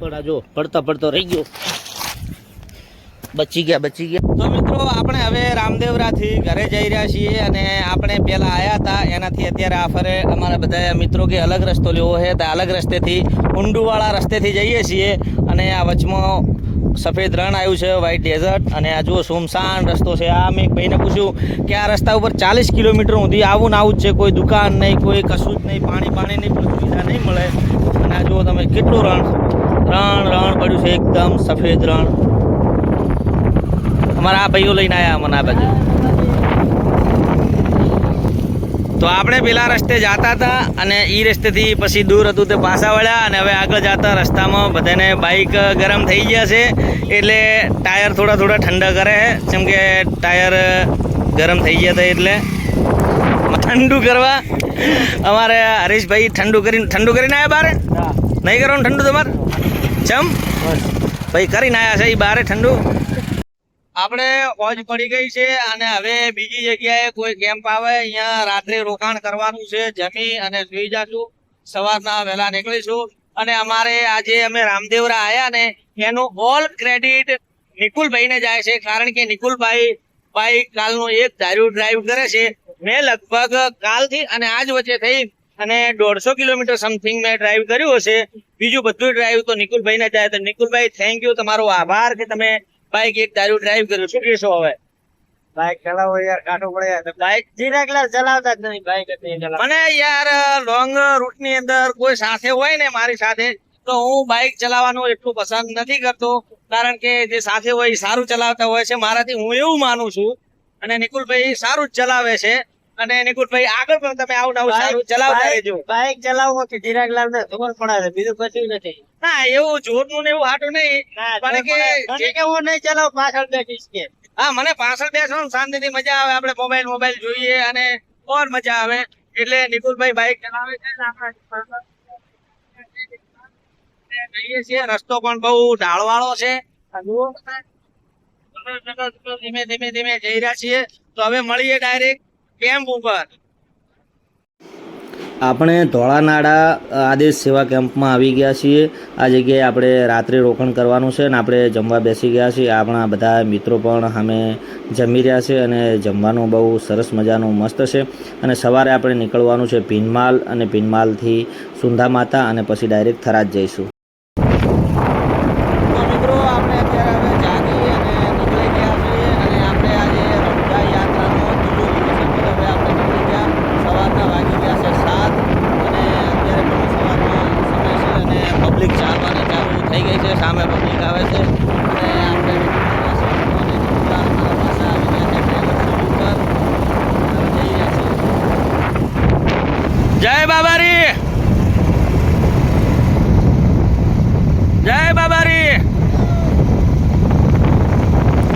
પણ જો, પડતા પડતો રહી ગયો. બચી ગયા બચી ગયા. તો મિત્રો, આપણે હવે રામદેવરાથી ઘરે જઈ રહ્યા છીએ અને આપણે પહેલાં આવ્યા હતા, એનાથી અત્યારે આ ફરે અમારા બધા મિત્રો કે અલગ રસ્તો લેવો છે, તો અલગ રસ્તેથી ઊંડુવાળા રસ્તેથી જઈએ છીએ અને આ વચમાં સફેદ રણ આવ્યું છે વ્હાઇટ ડેઝર્ટ અને આ જુઓ, સુમસાન રસ્તો છે. આ મેં ભાઈને પૂછ્યું કે આ રસ્તા ઉપર ચાલીસ કિલોમીટર સુધી આવું ને આવું જ છે, કોઈ દુકાન નહીં, કોઈ કશું જ નહીં, પાણી પાણીની પણ સુવિધા નહીં મળે. અને આ જુઓ તમે, કેટલું રણ પડ્યું છે એકદમ સફેદ રણ. અમારા આ ભાઈઓ લઈને આવ્યા મને આ બાજુ. તો આપણે પેલા રસ્તે જતા હતા અને એ રસ્તેથી પછી દૂર હતું તે પાછા વળ્યા અને હવે આગળ જતા રસ્તામાં બધાને બાઇક ગરમ થઈ ગયા છે એટલે ટાયર થોડા થોડા ઠંડા કરે છે. જેમ કે ટાયર ગરમ થઈ ગયા હતા એટલે. ઠંડુ કરવા. અમારે હરીશભાઈ ઠંડુ કરીને ઠંડુ કરીને આવ્યા બારે? નહીં કરવાનું ઠંડુ તમારે? ચમ? ભાઈ કરીને આવ્યા છે એ બારે ઠંડુ. આપણે ઓજ પડી ગઈ છે અને હવે બીજી જગ્યાએ કોઈ કેમ્પ આવે અહીંયા રાત્રે રોકાણ કરવાનું છે જમી અને સુઈ જાશું. સવારના વહેલા નીકળીશું. અને અમારે આજે અમે રામદેવરા આવ્યા ને એનું ઓલ ક્રેડિટ નિકુલભાઈને જાય છે કારણ કે નિકુલભાઈ ભાઈ કાલનું એક ધાર્યું ડ્રાઈવ કરે છે. મેં લગભગ કાલથી અને આજ વચ્ચે થઈ અને દોઢસો કિલોમીટર સમથિંગ મેં ડ્રાઈવ કર્યું હશે. બીજું બધું ડ્રાઈવ તો નિકુલભાઈને જાય તો નિકુલભાઈ થેન્ક યુ તમારો આભાર કે તમે બાઈક એક દારૂ ડ્રાઈવ કર્યું. શું કહેશો હવે? ચલાવો યાર કાઢવું પડે યાર. બાઈક ધીરે ક્લાસ ચલાવતા જ નહીં બાઈક જ નહીં ચલાવતા. મને યાર લોંગ રૂટની અંદર કોઈ સાથે હોય ને મારી સાથે તો હું બાઇક ચલાવવાનું એટલું પસંદ નથી કરતો. કારણ કે જે સાથે હોય સારું ચલાવતા હોય છે. મારાથી હું એવું માનું છું. અને નિકુલભાઈ સારું જ ચલાવે છે. અને નિકુટભાઈ આગળ પણ તમે આવું નવું સારું ચલાવતા રહેજો. બાઈક ચલાવવો કે ધીરે ક્લાસ ને ખબર પડાવે બીજું કશું નથી. ના એવું જોરનું ને એવું હાટું નહીં. પણ કે કે હું નહીં ચલાવ પાછળ બેસીશ કે. હા મને પાછળ બેસવાનું શાંતિથી મજા આવે. આપણે મોબાઈલ મોબાઈલ જોઈએ અને ઓર મજા આવે. એટલે નિકુલભાઈ બાઈક ચલાવે છે ને આપણે જઈએ છીએ. રસ્તો પણ બહુ ઢાળવાળો છે. ધીમે ધીમે ધીમે જઈ રહ્યા છીએ. તો હવે મળીએ ડાયરેક્ટ કેમ્પ ઉપર આપણે ધોળાનાડા આદેશ સેવા કેમ્પમાં આવી ગયા છીએ. આ જગ્યાએ આપણે રાત્રે રોકાણ કરવાનું છે અને આપણે જમવા બેસી ગયા છીએ. આપણા બધા મિત્રો પણ સામે જમી રહ્યા છે અને જમવાનું બહુ સરસ મજાનું મસ્ત છે. અને સવારે આપણે નીકળવાનું છે ભીનમાલ અને ભીનમાલથી સુંધા માતા અને પછી ડાયરેક્ટ થરાદ જઈશું તો મિત્રો આપણે અત્યારે હવે જાગી અને નીકળી ગયા છીએ અને આપણે આજે રમઝા યાત્રાનો બીજો દિવસ હતો હવે આપણે નીકળી ગયા સવારના વાગી ગયા છે સાત અને અત્યારે પણ સવારનો સમય છે અને પબ્લિક ચાલવાની ચાલુ થઈ ગઈ છે સામે પબ્લિક આવે છે અને આપણે નીકળી ગયા છીએ. અને નીકળતા અમારા પાસે આવી ગયા છે ડ્રાઈવર સીટ ઉપર હવે જઈ રહ્યા છીએ જય બાબારી જય બાબારી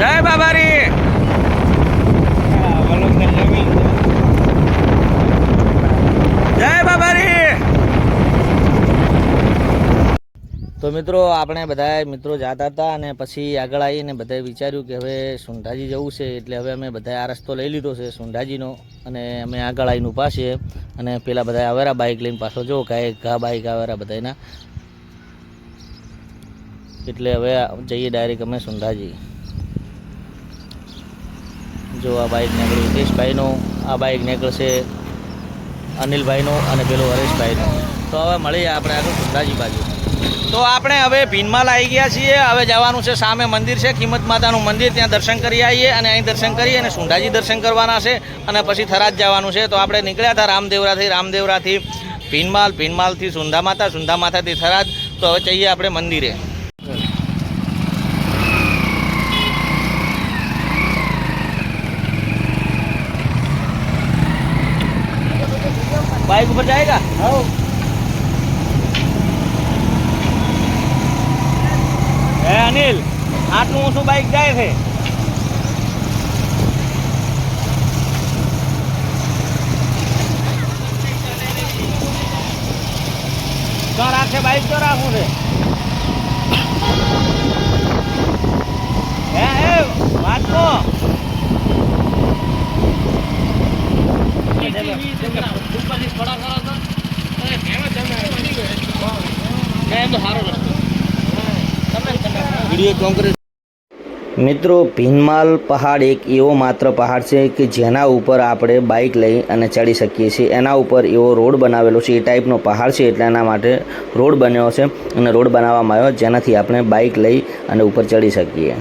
જય બાબારી જય બાબારી તો મિત્રો, આપણે બધા મિત્રો જતા હતા અને પછી આગળ આવીને બધાએ વિચાર્યું કે હવે સુંઢાજી જવું છે એટલે હવે અમે બધાએ આ રસ્તો લઈ લીધો છે સુંઢાજીનો અને અમે આગળ આવીને ઊભા છીએ અને પેલા બધા આવેરા બાઇક લઈને પાછો જો કાંઈ ઘા બાઇક આવેરા બધાના એટલે હવે જઈએ ડાયરેક્ટ અમે સુંઢાજી. જો આ બાઇક નીકળ્યું હિતેશભાઈનું આ બાઇક નીકળશે અનિલભાઈનો અને પેલો હરેશભાઈનો. તો હવે મળીએ આપણે આગળ સુંધાજી બાજુ. તો આપણે હવે ભીનમાં લાવી ગયા છીએ. હવે જવાનું છે સામે મંદિર છે કિંમત માતાનું મંદિર. ત્યાં દર્શન કરી આવીએ અને અહીં દર્શન કરીએ અને સુંઢાજી દર્શન કરવાના છે અને પછી થરાદ જવાનું છે. તો આપણે નીકળ્યા હતા રામદેવરાથી. રામદેવરાથી ભીનમાલ, ભીનમાલથી સુંધા માતા સુંધા માતાથી થરાદ. તો હવે જઈએ આપણે મંદિરે. બાઇક ઉપર જાયગા હા. અનિલ આટલું ઊંચું બાઇક જાય છે? તો રાખશે બાઇક તો રાખવું છે. હે હે વાંચો એમ તો સારો રસ્તો વીડિયો કોંગ્રેસ મિત્રો, ભીનમાલ પહાડ એક એવો માત્ર પહાડ છે કે જેના ઉપર આપણે બાઇક લઈ અને ચડી શકીએ છીએ. એના ઉપર એવો રોડ બનાવેલો છે. એ ટાઈપનો પહાડ છે એટલે એના માટે રોડ બન્યો છે અને રોડ બનાવવામાં આવ્યો જેનાથી આપણે બાઇક લઈ અને ઉપર ચડી શકીએ.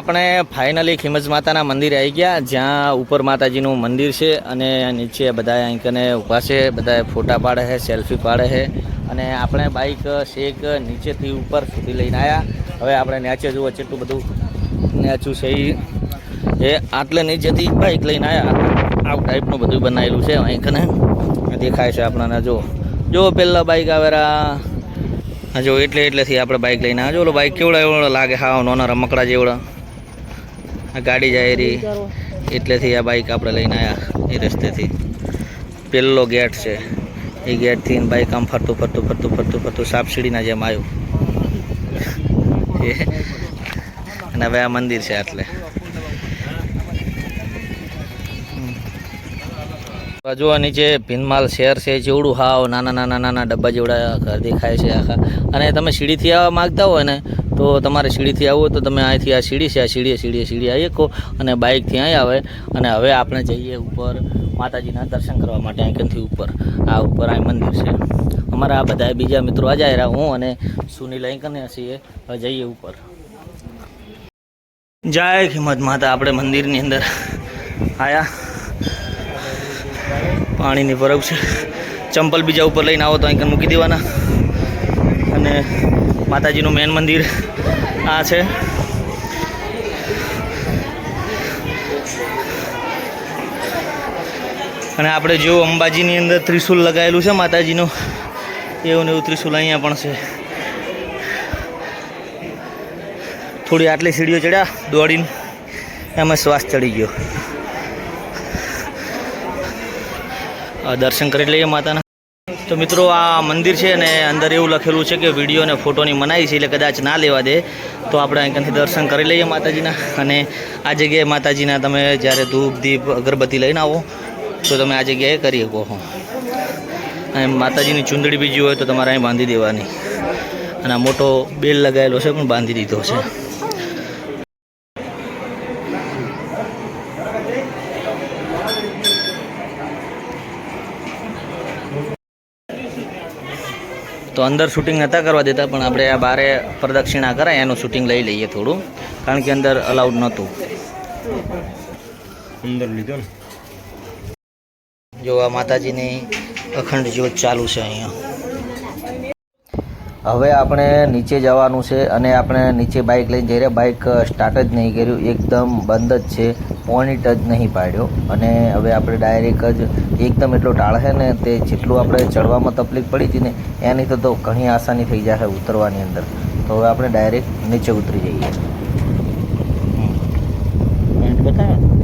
આપણે ફાઇનલી ખીમજ માતાના મંદિરે આવી ગયા. જ્યાં ઉપર માતાજીનું મંદિર છે અને નીચે બધા અહીંકને ઊભા છે બધા ફોટા પાડે છે, સેલ્ફી પાડે છે અને આપણે બાઇક શેક નીચેથી ઉપર સુધી લઈને આવ્યા હવે આપણે નેચે જુઓ એટલું બધું નેચું છે એ આટલે નીચેથી બાઇક લઈને આવ્યા આવું ટાઈપનું બધું બનાવેલું છે અહીંકને દેખાય છે આપણને જો જો પહેલાં બાઇક આવેરા જો એટલે એટલેથી આપણે બાઇક લઈને આવ્યા જો ઓલો બાઇક કેવડા એવડો લાગે હા નાના રમકડા જેવડા. આ ગાડી જાય રહી એટલેથી આ બાઇક આપણે લઈને આવ્યા એ રસ્તેથી. પહેલો ગેટ છે. એ ગેટથી બાઇક આમ ફરતું ફરતું ફરતું ફરતું ફરતું સાપસીડીના જેમ આવ્યું. અને હવે આ મંદિર છે એટલે જો નીચે ભીનમાલ શહેર છે, જેવડું હાવ નાના નાના નાના ડબ્બા જેવડા દેખાય છે આખા. અને તમે સીડીથી આવવા માગતા હોય ને તો તમારે સીડીથી આવવું તો તમે અહીંથી આ સીડી છે, આ સીડીએ સીડીએ સીડી આવી શકો અને બાઇકથી અહીં આવે અને હવે આપણે જઈએ ઉપર માતાજીના દર્શન કરવા માટે અહીંથી ઉપર. આ ઉપર આ મંદિર છે. અમારા આ બધા બીજા મિત્રો આજે આવ્યા હું અને સુનિલ અહીંકને છીએ. હવે જઈએ ઉપર. જય હિંમત માતા, આપણે મંદિરની અંદર આયા. પાણીની બરફ છે. ચંપલ બીજા ઉપર લઈને આવો તો અહીં મૂકી દેવાના. અને માતાજીનું મેન મંદિર આ છે. અને આપણે જો અંબાજીની અંદર ત્રિશુલ લગાવેલું છે માતાજીનું, એવું ને એવું ત્રિશુલ અહીંયા પણ છે. થોડી આટલી સીડીઓ ચડ્યા દોડીને, એમાં શ્વાસ ચડી ગયો. દર્શન કરી લઈએ માતાના. તો મિત્રો આ મંદિર છે અને અંદર એવું લખેલું છે કે વીડિયો અને ફોટોની મનાઈ છે એટલે કદાચ ના લેવા દે. તો આપણે અહીંયાથી દર્શન કરી લઈએ માતાજીના. અને આ જગ્યાએ માતાજીના તમે જ્યારે ધૂપ, દીપ, અગરબત્તી લઈને આવો, તો તમે આ જગ્યાએ કરી શકો છો. અને માતાજીની ચૂંદડી બીજી હોય તો તમારે અહીં બાંધી દેવાની. અને આ મોટો બેલ લગાવેલો છે, પણ બાંધી દીધો છે. તો અંદર શૂટિંગ નહોતા કરવા દેતા પણ આપણે આ બારે પ્રદક્ષિણા કરાય એનું શૂટિંગ લઈ લઈએ થોડું કારણ કે અંદર અલાઉડ નહોતું. અંદર લીધો ને. જો આ માતાજીની અખંડ જ્યોત ચાલુ છે અહીંયા. હવે આપણે નીચે જવાનું છે અને આપણે નીચે બાઇક લઈને જઈ રહ્યા. બાઇક સ્ટાર્ટ જ નહીં કર્યું. એકદમ બંધ જ છે. પોઈન્ટ જ નહીં પાડ્યો. અને હવે આપણે ડાયરેક્ટ જ એકદમ એટલો ટાળશે ને તે જેટલું આપણે ચડવામાં તકલીફ પડી હતી ને, એની તો તો ઘણી આસાની થઈ જશે ઉતરવાની અંદર. તો હવે આપણે ડાયરેક્ટ નીચે ઉતરી જઈએ. બતાવે?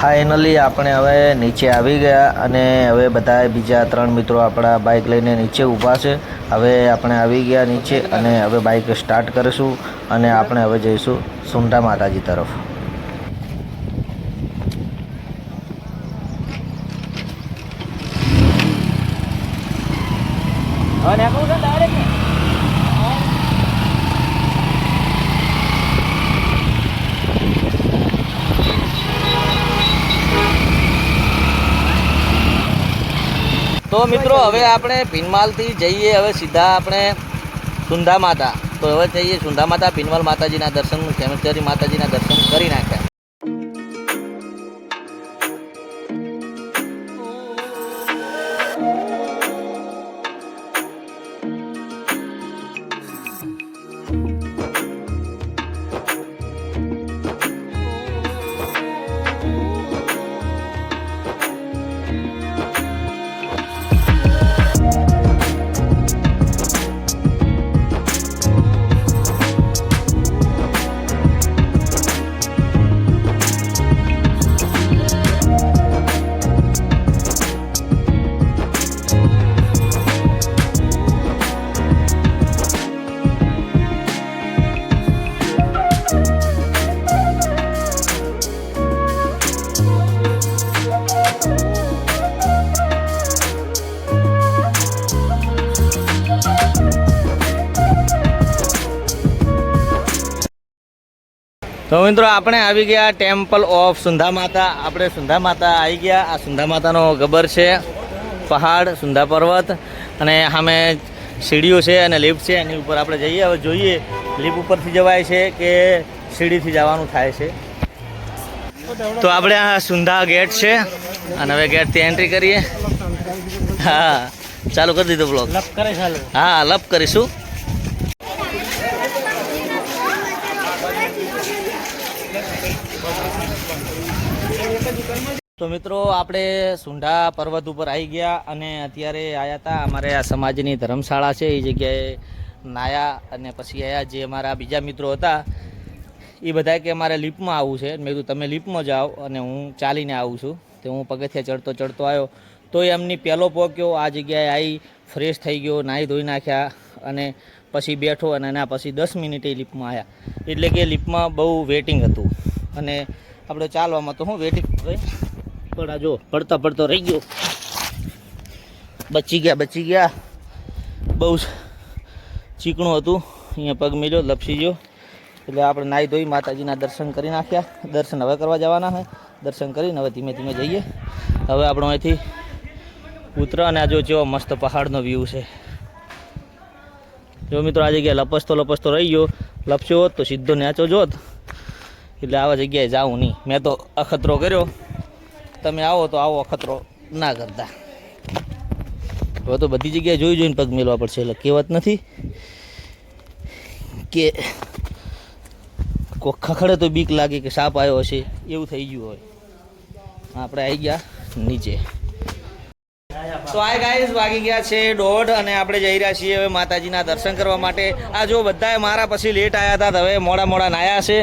ફાઇનલી આપણે હવે નીચે આવી ગયા અને હવે બધા બીજા ત્રણ મિત્રો આપણા બાઇક લઈને નીચે ઊભા છે. હવે આપણે આવી ગયા નીચે અને હવે બાઇક સ્ટાર્ટ કરીશું અને આપણે હવે જઈશું સુંઢા માતાજી તરફ. તો મિત્રો, હવે આપણે ભીનમાલથી જઈએ, હવે સીધા આપણે સુંધા માતા. તો હવે જઈએ સુંધા માતા, ભીનમાલ માતાજીના દર્શન ખેમેશ્વરી માતાજીના દર્શન કરી નાખ્યા. તો મિત્રો આપણે આવી ગયા ટેમ્પલ ઓફ સુંધા માતા આપણે સુંધા માતા આવી ગયા. આ સુંધા માતાનો ગબર છે પહાડ સુંધા પર્વત અને સામે સીડીઓ છે અને લિફ્ટ છે. એની ઉપર આપણે જઈએ. હવે જોઈએ લિફ્ટ ઉપરથી જવાય છે કે સીડીથી જવાનું થાય છે. તો આપણે આ સુંધા ગેટ છે અને હવે ગેટથી એન્ટ્રી કરીએ. હા ચાલુ કરી દીધો બ્લોગ લપ હા લપ કરીશું. તો મિત્રો, આપણે સુંઢા પર્વત ઉપર આવી ગયા અને અત્યારે આવ્યા હતા અમારે આ સમાજની ધર્મશાળા છે. એ જગ્યાએ નાયા અને પછી આવ્યા જે અમારા બીજા મિત્રો હતા એ બધા કે મારે લિફ્ટમાં આવવું છે. મેં કીધું, તમે લિફ્ટમાં જાઓ અને હું ચાલીને આવું છું. તો હું પગથિયા ચડતો ચડતો આવ્યો તો એમની પહેલો પોક્યો, આ જગ્યાએ આવી ફ્રેશ થઈ ગયો, નાહી ધોઈ નાખ્યા અને પછી બેઠો અને એના પછી દસ મિનિટે લિપમાં આવ્યા એટલે કે લિફ્ટમાં બહુ વેટિંગ હતું. અને આપણે ચાલવામાં તો હું વેઠી પણ આ જો પડતા પડતો રહી ગયો. બચી ગયા બચી ગયા. બહુ જ ચીકણું હતું. અહીંયા પગ મેલ્યો, લપસી ગયો. એટલે આપણે નાહી ધોઈ માતાજીના દર્શન કરી નાખ્યા. દર્શન હવે કરવા જવાના છે. દર્શન કરીને હવે ધીમે ધીમે જઈએ. હવે આપણો અહીંથી ઉતરો અને આ જો કેવો મસ્ત પહાડનો વ્યૂ છે. જો મિત્રો, આ જગ્યાએ લપસતો લપસતો રહી ગયો. લપસ્યો હોત તો સીધો નેચો જોત. એટલે આવા જગ્યાએ જાઉં નહીં. મેં તો અખતરો કર્યો. તમે આવો તો આવો અખતરો ના કરતા. હવે તો બધી જગ્યાએ જોઈ જોઈને પગ મેળવા પડશે. એટલે કહેવત નથી કે કોઈ ખખડે તો બીક લાગે કે સાપ આવ્યો હશે. એવું થઈ ગયું હોય. આપણે આવી ગયા નીચે. તો આ ગાઈઝ વાગી ગયા છે દોઢ અને આપણે જઈ રહ્યા છીએ હવે માતાજીના દર્શન કરવા માટે. આ જો બધાએ મારા પછી લેટ આવ્યા હતા હવે મોડા મોડા નાયા છે.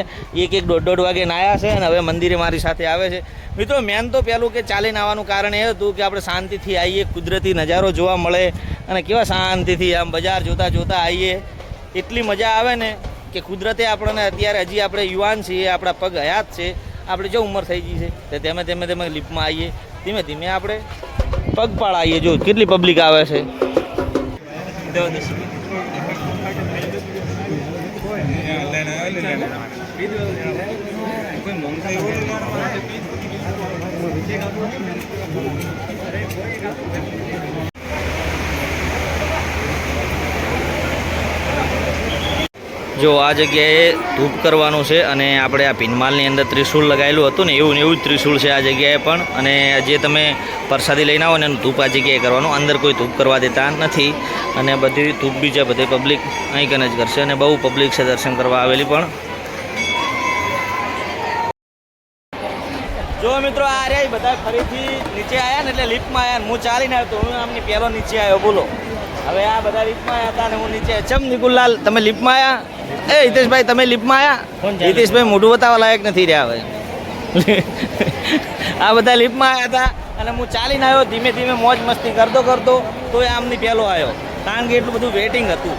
એક એક દોઢ દોઢ વાગે નાયા છે અને હવે મંદિરે મારી સાથે આવે છે. મિત્રો, મેન તો પહેલું કે ચાલીને આવવાનું કારણ એ હતું કે આપણે શાંતિથી આવીએ કુદરતી નજારો જોવા મળે અને કેવા શાંતિથી આમ બજાર જોતા જોતા આવીએ એટલી મજા આવે ને કે કુદરતે આપણને અત્યારે હજી આપણે યુવાન છીએ, આપણા પગ હયાત છે. આપણે જો ઉંમર થઈ ગઈ છે, તો તેમે તેમે તેમે લિફ્ટમાં આવીએ ધીમે ધીમે આપણે પગપાળા આવીએ જો કેટલી પબ્લિક આવે છે? જો આ જગ્યાએ ધૂપ કરવાનું છે અને આપણે આ ભીનમાલની અંદર ત્રિશૂળ લગાવેલું હતું ને એવું ને એવું જ ત્રિશૂળ છે આ જગ્યાએ પણ. અને જે તમે પ્રસાદી લઈને આવો ને એનું ધૂપ આ જગ્યાએ કરવાનું. અંદર કોઈ ધૂપ કરવા દેતા નથી. અને બધી ધૂપ બી છે બધી પબ્લિક અહીં કને જ કરશે અને બહુ પબ્લિક છે દર્શન કરવા આવેલી પણ. જો મિત્રો આ રહ્યા બધા ફરીથી નીચે આવ્યા ને એટલે લિફ્ટમાં આવ્યા હું ચાલીને આવ્યો તો હું આમની પહેલો નીચે આવ્યો, બોલો. હવે આ બધા લિફ્ટમાં આવ્યા હતા ને હું નીચે, ચમ નિકુલલાલ, તમે લિફ્ટમાં આવ્યા એ હિતેશભાઈ તમે લિફ્ટમાં આવ્યા હિતેશભાઈ મોઢું બતાવવા લાયક નથી રહ્યા હવે. આ બધા લિફ્ટમાં આવ્યા હતા અને હું ચાલીને આવ્યો ધીમે ધીમે મોજ મસ્તી કરતો કરતો તો એ આમની પહેલો આવ્યો. કારણ કે એટલું બધું વેટિંગ હતું.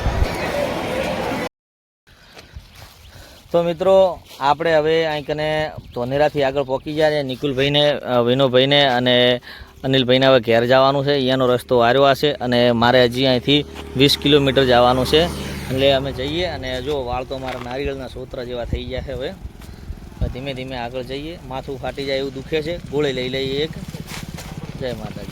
તો મિત્રો આપણે હવે અહીં કને ધોનેરાથી આગળ પહોંચી ગયા છે. નિકુલભાઈને વિનોભાઈને અને અનિલભાઈને હવે ઘેર જવાનું છે. અહીંયાનો રસ્તો આર્યો હશે અને મારે હજી અહીંથી વીસ કિલોમીટર જવાનું છે. એટલે અમે જઈએ અને જો વાળ તો મારા નારિયેળના સોત્ર જેવા થઈ ગયા છે હવે ધીમે ધીમે આગળ જઈએ. માથું ફાટી જાય એવું દુખે છે. ગોળી લઈ લઈએ એક. જય માતાજી.